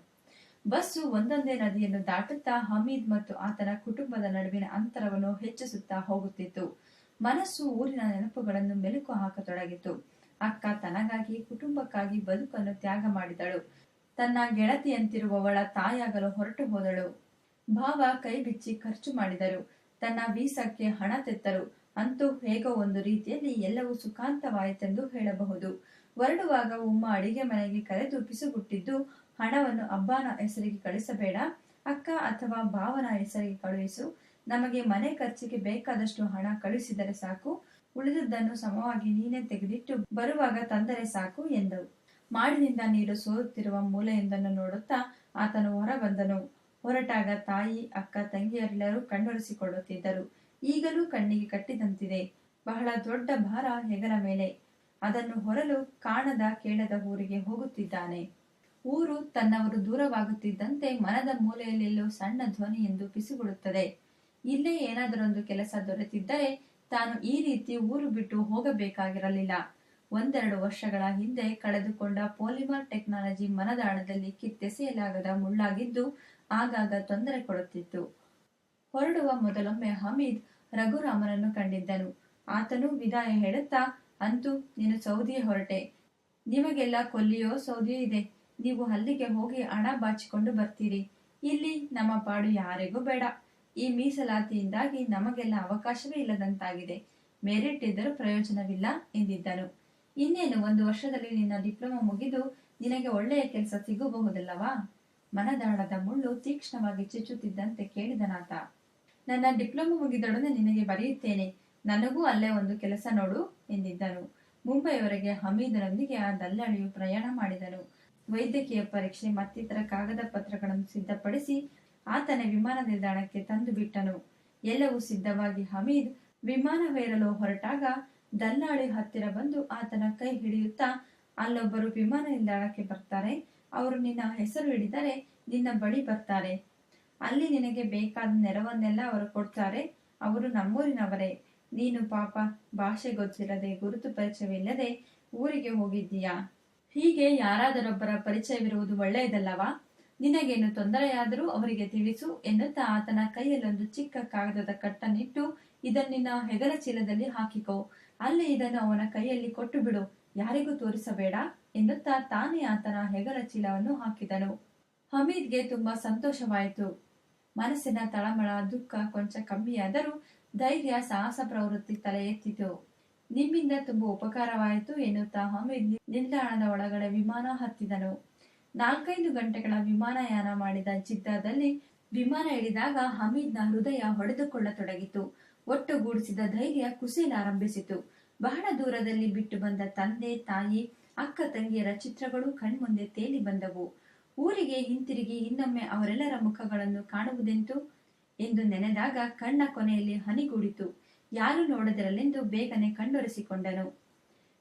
ಬಸ್ಸು ಒಂದೊಂದೇ ನದಿಯನ್ನು ದಾಟುತ್ತಾ ಹಮೀದ್ ಮತ್ತು ಆತನ ಕುಟುಂಬದ ನಡುವಿನ ಅಂತರವನ್ನು ಹೆಚ್ಚಿಸುತ್ತಾ ಹೋಗುತ್ತಿತ್ತು. ಮನಸ್ಸು ಊರಿನ ನೆನಪುಗಳನ್ನು ಮೆಲುಕು ಹಾಕತೊಡಗಿತು ಅಕ್ಕ ತನಗಾಗಿ, ಕುಟುಂಬಕ್ಕಾಗಿ ಬದುಕನ್ನು ತ್ಯಾಗ ಮಾಡಿದಳು. ತನ್ನ ಗೆಳತಿಯಂತಿರುವವಳ ತಾಯಾಗಲು ಹೊರಟು ಹೋದಳು. ಭಾವ ಕೈ ಬಿಚ್ಚಿ ಖರ್ಚು ಮಾಡಿದರು. ತನ್ನ ವೀಸಾಕ್ಕೆ ಹಣ ತೆತ್ತರು. ಅಂತೂ ಹೇಗೋ ಒಂದು ರೀತಿಯಲ್ಲಿ ಎಲ್ಲವೂ ಸುಖಾಂತವಾಯಿತೆಂದು ಹೇಳಬಹುದು. ಹೊರಡುವಾಗ ಉಮ್ಮ ಅಡಿಗೆ ಮನೆಗೆ ಕರೆದು ಪಿಸುಗುಟ್ಟಿದ್ದು ಹಣವನ್ನು ಅಬ್ಬನ ಹೆಸರಿಗೆ ಕಳಿಸಬೇಡ. ಅಕ್ಕ ಅಥವಾ ಭಾವನ ಹೆಸರಿಗೆ ಕಳುಹಿಸು. ನಮಗೆ ಮನೆ ಖರ್ಚಿಗೆ ಬೇಕಾದಷ್ಟು ಹಣ ಕಳುಹಿಸಿದರೆ ಸಾಕು. ಉಳಿದದ್ದನ್ನು ಸಮವಾಗಿ ನೀನೇ ತೆಗೆದಿಟ್ಟು ಬರುವಾಗ ತಂದರೆ ಸಾಕು ಎಂದವು. ಮಾಡಿನಿಂದ ನೀರು ಸೋರುತ್ತಿರುವ ಮೂಲೆಯೊಂದನ್ನು ನೋಡುತ್ತಾ ಆತನು ಹೊರ ಬಂದನು ಹೊರಟಾಗ ತಾಯಿ, ಅಕ್ಕ, ತಂಗಿಯರೆಲ್ಲರೂ ಕಣ್ಣೊರೆಸಿಕೊಳ್ಳುತ್ತಿದ್ದರು. ಈಗಲೂ ಕಣ್ಣಿಗೆ ಕಟ್ಟಿದಂತಿದೆ. ಬಹಳ ದೊಡ್ಡ ಭಾರ ಹೆಗಲ ಮೇಲೆ. ಅದನ್ನು ಹೊರಲು ಕಾಣದ ಕೇಳದ ಊರಿಗೆ ಹೋಗುತ್ತಿದ್ದಾನೆ. ಊರು ತನ್ನವರು ದೂರವಾಗುತ್ತಿದ್ದಂತೆ ಮನದ ಮೂಲೆಯಲ್ಲೆಲ್ಲೋ ಸಣ್ಣ ಧ್ವನಿ ಎಂದು ಪಿಸುಗುಡುತ್ತದೆ. ಇಲ್ಲೇ ಏನಾದರೊಂದು ಕೆಲಸ ದೊರೆತಿದ್ದರೆ ತಾನು ಈ ರೀತಿ ಊರು ಬಿಟ್ಟು ಹೋಗಬೇಕಾಗಿರಲಿಲ್ಲ. ಒಂದೆರಡು ವರ್ಷಗಳ ಹಿಂದೆ ಕಳೆದುಕೊಂಡ ಪೋಲಿಮರ್ ಟೆಕ್ನಾಲಜಿ ಮನದಾಳದಲ್ಲಿ ಕಿತ್ತೆಸೆಯಲಾಗದ ಮುಳ್ಳಾಗಿದ್ದು ಆಗಾಗ ತೊಂದರೆ ಕೊಡುತ್ತಿತ್ತು. ಹೊರಡುವ ಮೊದಲೊಮ್ಮೆ ಹಮೀದ್ ರಘುರಾಮನನ್ನು ಕಂಡಿದ್ದನು. ಆತನು ವಿದಾಯ ಹೇಳುತ್ತಾ, ಅಂತೂ ನೀನು ಸೌದಿಯೇ ಹೊರಟೆ. ನಿಮಗೆಲ್ಲ ಕೊಲ್ಲಿಯೋ ಸೌದಿಯೋ ಇದೆ. ನೀವು ಅಲ್ಲಿಗೆ ಹೋಗಿ ಹಣ ಬಾಚಿಕೊಂಡು ಬರ್ತೀರಿ. ಇಲ್ಲಿ ನಮ್ಮ ಪಾಡು ಯಾರಿಗೂ ಬೇಡ. ಈ ಮೀಸಲಾತಿಯಿಂದಾಗಿ ನಮಗೆಲ್ಲ ಅವಕಾಶವೇ ಇಲ್ಲದಂತಾಗಿದೆ. ಮೆರಿಟ್ ಇದ್ದರೂ ಪ್ರಯೋಜನವಿಲ್ಲ ಎಂದಿದ್ದನು ಇನ್ನೇನು, ಒಂದು ವರ್ಷದಲ್ಲಿ ನಿನ್ನ ಡಿಪ್ಲೊಮಾ ಮುಗಿದು ನಿನಗೆ ಒಳ್ಳೆಯ ಕೆಲಸ ಸಿಗಬಹುದಲ್ಲವಾ? ಮನದಾಳದ ಮುಳ್ಳು ತೀಕ್ಷ್ಣವಾಗಿ ಚುಚ್ಚುತ್ತಿದ್ದಂತೆ ಕೇಳಿದನಾತ. ನನ್ನ ಡಿಪ್ಲೊಮಾ ಮುಗಿದೊಡನೆ ನಿನಗೆ ಬರೆಯುತ್ತೇನೆ. ನನಗೂ ಅಲ್ಲೇ ಒಂದು ಕೆಲಸ ನೋಡು ಎಂದಿದ್ದನು ಮುಂಬೈವರೆಗೆ ಹಮೀದರೊಂದಿಗೆ ಆ ದಲ್ಲಾಳಿಯು ಪ್ರಯಾಣ ಮಾಡಿದನು. ವೈದ್ಯಕೀಯ ಪರೀಕ್ಷೆ ಮತ್ತಿತರ ಕಾಗದ ಪತ್ರಗಳನ್ನು ಸಿದ್ಧಪಡಿಸಿ ಆತನ ವಿಮಾನ ನಿಲ್ದಾಣಕ್ಕೆ ತಂದು ಬಿಟ್ಟನು ಎಲ್ಲವೂ ಸಿದ್ಧವಾಗಿ ಹಮೀದ್ ವಿಮಾನವೇರಲು ಹೊರಟಾಗ ದಲ್ಲಾಳಿ ಹತ್ತಿರ ಬಂದು ಆತನ ಕೈ ಹಿಡಿಯುತ್ತಾ ಅಲ್ಲೊಬ್ಬರು ವಿಮಾನ ನಿಲ್ದಾಣಕ್ಕೆ ಬರ್ತಾರೆ. ಅವರು ನಿನ್ನ ಹೆಸರು ಹಿಡಿದರೆ ನಿನ್ನ ಬಳಿ ಬರ್ತಾರೆ. ಅಲ್ಲಿ ನಿನಗೆ ಬೇಕಾದ ನೆರವನ್ನೆಲ್ಲ ಅವರು ಕೊಡ್ತಾರೆ. ಅವರು ನಮ್ಮೂರಿನವರೇ. ನೀನು ಪಾಪ ಭಾಷೆ ಗೊತ್ತಿರದೆ ಗುರುತು ಪರಿಚಯವಿಲ್ಲದೆ ಊರಿಗೆ ಹೋಗಿದ್ದೀಯಾ? ಹೀಗೆ ಯಾರಾದರೊಬ್ಬರ ಪರಿಚಯವಿರುವುದು ಒಳ್ಳೆಯದಲ್ಲವಾ? ನಿನಗೇನು ತೊಂದರೆಯಾದರೂ ಅವರಿಗೆ ತಿಳಿಸು ಎನ್ನುತ್ತಾ ಆತನ ಕೈಯಲ್ಲೊಂದು ಚಿಕ್ಕ ಕಾಗದದ ಕಟ್ಟನ್ನಿಟ್ಟು ಇದನ್ನಿನ ಹೆಗಲ ಚೀಲದಲ್ಲಿ ಹಾಕಿಕೋ. ಅಲ್ಲಿ ಇದನ್ನು ಅವನ ಕೈಯಲ್ಲಿ ಕೊಟ್ಟು ಬಿಡು ಯಾರಿಗೂ ತೋರಿಸಬೇಡ ಎನ್ನುತ್ತಾ ತಾನೇ ಆತನ ಹೆಗಲ ಚೀಲವನ್ನು ಹಾಕಿದನು. ಹಮೀದ್ಗೆ ತುಂಬಾ ಸಂತೋಷವಾಯಿತು. ಮನಸ್ಸಿನ ತಳಮಳ, ದುಃಖ ಕೊಂಚ ಕಮ್ಮಿಯಾದರೂ ಧೈರ್ಯ ಸಾಹಸ ಪ್ರವೃತ್ತಿ ತಲೆ ಎತ್ತಿತು. ನಿಮ್ಮಿಂದ ತುಂಬಾ ಉಪಕಾರವಾಯಿತು ಎನ್ನುತ್ತಾ ಹಮೀದ್ ನಿಲ್ದಾಣದ ಒಳಗಡೆ ವಿಮಾನ ಹತ್ತಿದನು. ನಾಲ್ಕೈದು ಗಂಟೆಗಳ ವಿಮಾನಯಾನ ಮಾಡಿದ ಜಿದ್ದಾದಲ್ಲಿ ವಿಮಾನ ಇಳಿದಾಗ ಹಮೀದ್ನ ಹೃದಯ ಹೊಡೆದುಕೊಳ್ಳತೊಡಗಿತು. ಒಟ್ಟುಗೂಡಿಸಿದ ಧೈರ್ಯ ಕುಸಿಯಲಾರಂಭಿಸಿತು ಬಹಳ ದೂರದಲ್ಲಿ ಬಿಟ್ಟು ಬಂದ ತಂದೆ, ತಾಯಿ, ಅಕ್ಕ, ತಂಗಿಯರ ಚಿತ್ರಗಳು ಕಣ್ಮುಂದೆ ತೇಲಿ ಬಂದವು. ಊರಿಗೆ ಹಿಂತಿರುಗಿ ಇನ್ನೊಮ್ಮೆ ಅವರೆಲ್ಲರ ಮುಖಗಳನ್ನು ಕಾಣುವುದೆಂತು? ಎಂದು ನೆನೆದಾಗ ಕಣ್ಣ ಕೊನೆಯಲ್ಲಿ ಹನಿಗೂಡಿತು. ಯಾರು ನೋಡದಿರಲೆಂದು ಬೇಗನೆ ಕಂಡೊರೆಸಿಕೊಂಡನು.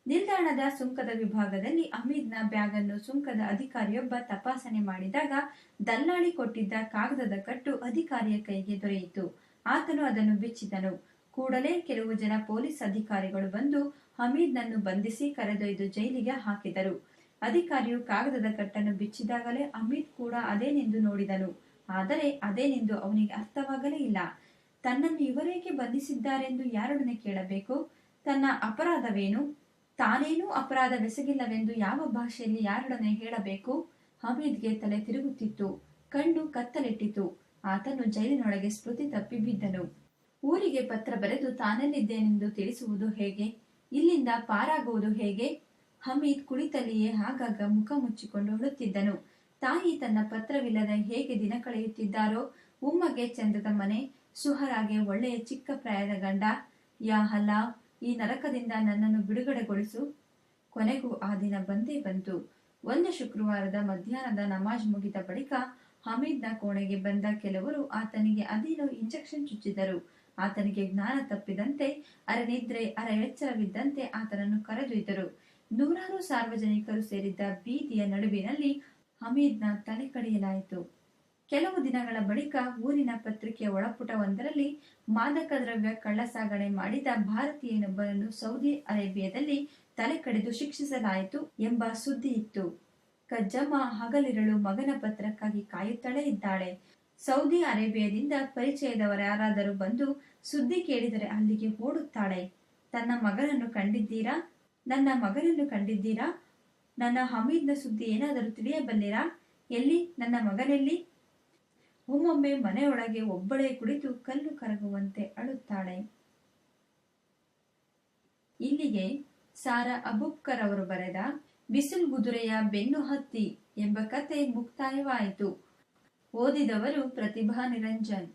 ನಿಲ್ದಾಣದ ಸುಂಕದ ವಿಭಾಗದಲ್ಲಿ ಅಮೀದ್ನ ಬ್ಯಾಗ್ ಅನ್ನು ಸುಂಕದ ಅಧಿಕಾರಿಯೊಬ್ಬ ತಪಾಸಣೆ ಮಾಡಿದಾಗ ದಲ್ಲಾಳಿ ಕೊಟ್ಟಿದ್ದ ಕಾಗದದ ಕಟ್ಟು ಅಧಿಕಾರಿಯ ಕೈಗೆ ದೊರೆಯಿತು. ಆತನು ಅದನ್ನು ಬಿಚ್ಚಿದನು. ಕೂಡಲೇ ಕೆಲವು ಜನ ಪೊಲೀಸ್ ಅಧಿಕಾರಿಗಳು ಬಂದು ಹಮೀದ್ನನ್ನು ಬಂಧಿಸಿ ಕರೆದೊಯ್ದು ಜೈಲಿಗೆ ಹಾಕಿದರು. ಅಧಿಕಾರಿಯು ಕಾಗದದ ಕಟ್ಟನ್ನು ಬಿಚ್ಚಿದಾಗಲೇ ಅಮೀದ್ ಕೂಡ ಅದೇನೆಂದು ನೋಡಿದನು. ಆದರೆ ಅದೇನೆಂದು ಅವನಿಗೆ ಅರ್ಥವಾಗಲೇ ಇಲ್ಲ. ತನ್ನನ್ನು ಇವರೇಕೆ ಬಂಧಿಸಿದ್ದಾರೆಂದು ಯಾರೊಡನೆ ಕೇಳಬೇಕು? ತನ್ನ ಅಪರಾಧವೇನು? ತಾನೇನೂ ಅಪರಾಧವೆಸಗಿಲ್ಲವೆಂದು ಯಾವ ಭಾಷೆಯಲ್ಲಿ ಯಾರೊಡನೆ ಹೇಳಬೇಕು? ಹಮೀದ್ಗೆ ತಲೆ ತಿರುಗುತ್ತಿತ್ತು, ಕಣ್ಣು ಕತ್ತಲೆಟ್ಟಿತು ಆತನು ಜೈಲಿನೊಳಗೆ ಸ್ಮೃತಿ ತಪ್ಪಿ ಬಿದ್ದನು. ಊರಿಗೆ ಪತ್ರ ಬರೆದು ತಾನಲ್ಲಿದ್ದೇನೆಂದು ತಿಳಿಸುವುದು ಹೇಗೆ? ಇಲ್ಲಿಂದ ಪಾರಾಗುವುದು ಹೇಗೆ? ಹಮೀದ್ ಕುಳಿತಲ್ಲಿಯೇ ಆಗಾಗ ಮುಖ ಮುಚ್ಚಿಕೊಂಡು ಹೊಳುತ್ತಿದ್ದನು ತಾಯಿ ತನ್ನ ಪತ್ರವಿಲ್ಲದೆ ಹೇಗೆ ದಿನ ಕಳೆಯುತ್ತಿದ್ದಾರೋ? ಉಮ್ಮಗೆ ಚಂದದ ಮನೆ ಸುಹರಾಗೆ ಒಳ್ಳೆಯ ಚಿಕ್ಕ ಪ್ರಾಯದ ಗಂಡ, ಯಾ ಹಲ್ಲಾ ಈ ನರಕದಿಂದ ನನ್ನನ್ನು ಬಿಡುಗಡೆಗೊಳಿಸು. ಕೊನೆಗೂ ಆ ದಿನ ಬಂದೇ ಬಂತು. ಒಂದು ಶುಕ್ರವಾರದ ಮಧ್ಯಾಹ್ನದ ನಮಾಜ್ ಮುಗಿದ ಬಳಿಕ ಹಮೀದ್ನ ಕೋಣೆಗೆ ಬಂದ ಕೆಲವರು ಆತನಿಗೆ ಅದೇನೋ ಇಂಜೆಕ್ಷನ್ ಚುಚ್ಚಿದರು. ಆತನಿಗೆ ಜ್ಞಾನ ತಪ್ಪಿದಂತೆ ಅರನಿದ್ರೆ ಅರೆ ಎಚ್ಚರವಿದ್ದಂತೆ ಆತನನ್ನು ಕರೆದೊಯ್ದರು. ನೂರಾರು ಸಾರ್ವಜನಿಕರು ಸೇರಿದ್ದ ಬೀದಿಯ ನಡುವಿನಲ್ಲಿ ಹಮೀದ್ನ ತಲೆ ಕಡಿಯಲಾಯಿತು. ಕೆಲವು ದಿನಗಳ ಬಳಿಕ ಊರಿನ ಪತ್ರಿಕೆಯ ಒಳಪುಟವೊಂದರಲ್ಲಿ ಮಾದಕ ದ್ರವ್ಯ ಕಳ್ಳಸಾಗಣೆ ಮಾಡಿದ ಭಾರತೀಯನೊಬ್ಬರನ್ನು ಸೌದಿ ಅರೇಬಿಯಾದಲ್ಲಿ ತಲೆ ಕಡಿದು ಶಿಕ್ಷಿಸಲಾಯಿತು ಎಂಬ ಸುದ್ದಿ ಇತ್ತು. ಕಜ್ಜಮ್ಮ ಹಗಲಿರಳು ಮಗನ ಪತ್ರಕ್ಕಾಗಿ ಕಾಯುತ್ತಲೇ ಇದ್ದಾಳೆ. ಸೌದಿ ಅರೇಬಿಯಾದಿಂದ ಪರಿಚಯದವರ ಯಾರಾದರೂ ಬಂದು ಸುದ್ದಿ ಕೇಳಿದರೆ ಅಲ್ಲಿಗೆ ಓಡುತ್ತಾಳೆ. ತನ್ನ ಮಗನನ್ನು ಕಂಡಿದ್ದೀರಾ? ನನ್ನ ಮಗನನ್ನು ಕಂಡಿದ್ದೀರಾ? ನನ್ನ ಹಮೀದ್ನ ಸುದ್ದಿ ಏನಾದರೂ ತಿಳಿಯಬಲ್ಲಿರಾ? ಎಲ್ಲಿ? ನನ್ನ ಮಗನೆಲ್ಲಿ? ಒಮ್ಮೊಮ್ಮೆ ಮನೆಯೊಳಗೆ ಒಬ್ಬಳೇ ಕುಳಿತು ಕಲ್ಲು ಕರಗುವಂತೆ ಅಳುತ್ತಾಳೆ. ಇಲ್ಲಿಗೆ ಸಾರಾ ಅಬುಬ್ಕರ್ ಅವರು ಬರೆದ ಬಿಸಿಲ್ ಗುದುರೆಯ ಬೆನ್ನು ಹತ್ತಿ ಎಂಬ ಕತೆ ಮುಕ್ತಾಯವಾಯಿತು. ಓದಿದವರು ಪ್ರತಿಭಾ ನಿರಂಜನ್.